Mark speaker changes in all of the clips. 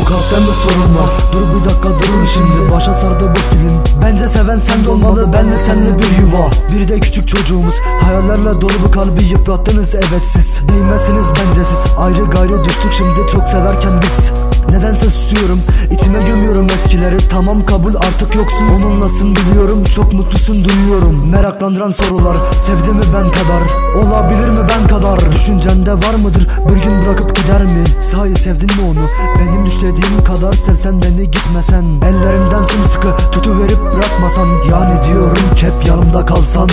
Speaker 1: Bu kalpten de sorun var. Dur bir dakika durun şimdi. Başa sardı bu film. Bence seven sen de olmalı Benle senle bir yuva. Bir de küçük çocuğumuz. Hayallerle dolu bu kalbi yıprattınız evet siz. Değmezsiniz bence siz. Ayrı gayrı düştük şimdi çok severken biz. Nedense susuyorum içime gömüyorum eskileri. Tamam kabul artık yoksun onunlasın biliyorum? Çok mutlusun duyuyorum. Meraklandıran sorular Sevdi mi ben kadar? Olabilir mi ben kadar? Düşüncende var mıdır? Bir gün bırakıp gider mi? Sahi sevdin mi onu? Benim düşlediğim kadar sevsen beni gitmesen? Ellerimden sımsıkı tutuverip bırakmasan? Yani diyorum hep yanımda kalsan.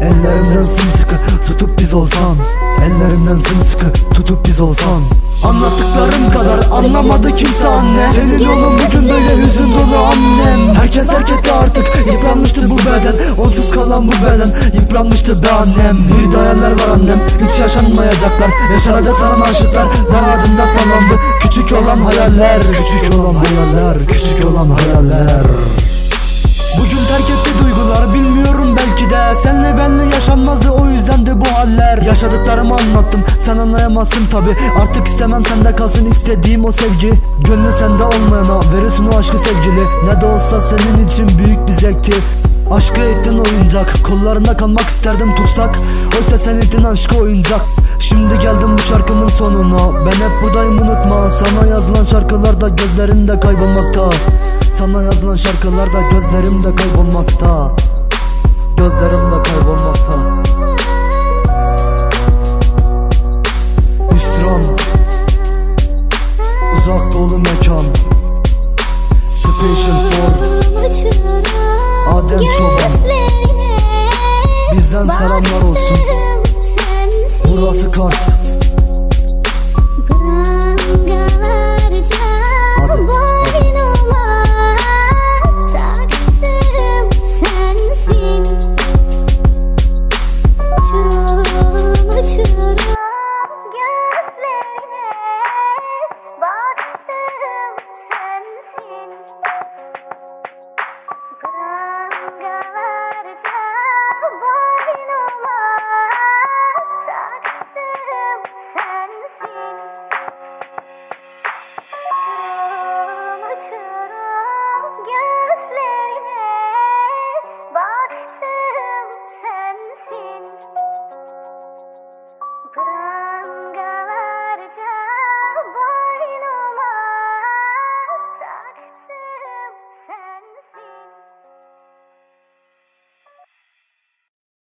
Speaker 1: Ellerimden sımsıkı tutup olsan Ellerimden sımsıkı tutup biz olsan. Anlattıklarım kadar anlamadı kimse anne. Senin oğlum bugün böyle hüzün dolu annem. Herkes terk etti artık yıpranmıştı bu beden. Onsuz kalan bu beden yıpranmıştı be annem. Bir hayaller var annem hiç yaşanmayacaklar. Yaşanacak sanan aşıklar? Dar ağacında sallandı Küçük olan hayaller. Küçük olan hayaller Küçük olan hayaller. Bugün terk etti duygular bilmiyorum haller Yaşadıklarımı anlattım. Sen anlayamazsın tabi Artık istemem sende kalsın istediğim o sevgi. Gönlü sende olmayana verirsin o aşkı sevgili. Ne de olsa senin için büyük bir zevkti. Aşkı ettin oyuncak. Kollarında kalmak isterdim tutsak. Oysa sen ettin aşkı oyuncak. Şimdi geldim bu şarkımın sonuna. Ben hep buradayım unutma. Sana yazılan şarkılarda gözlerinde kaybolmakta. Sana yazılan şarkılarda gözlerimde kaybolmakta. Gözlerimde kaybolmakta Adem Çoban Bizden selamlar olsun. Burası Kars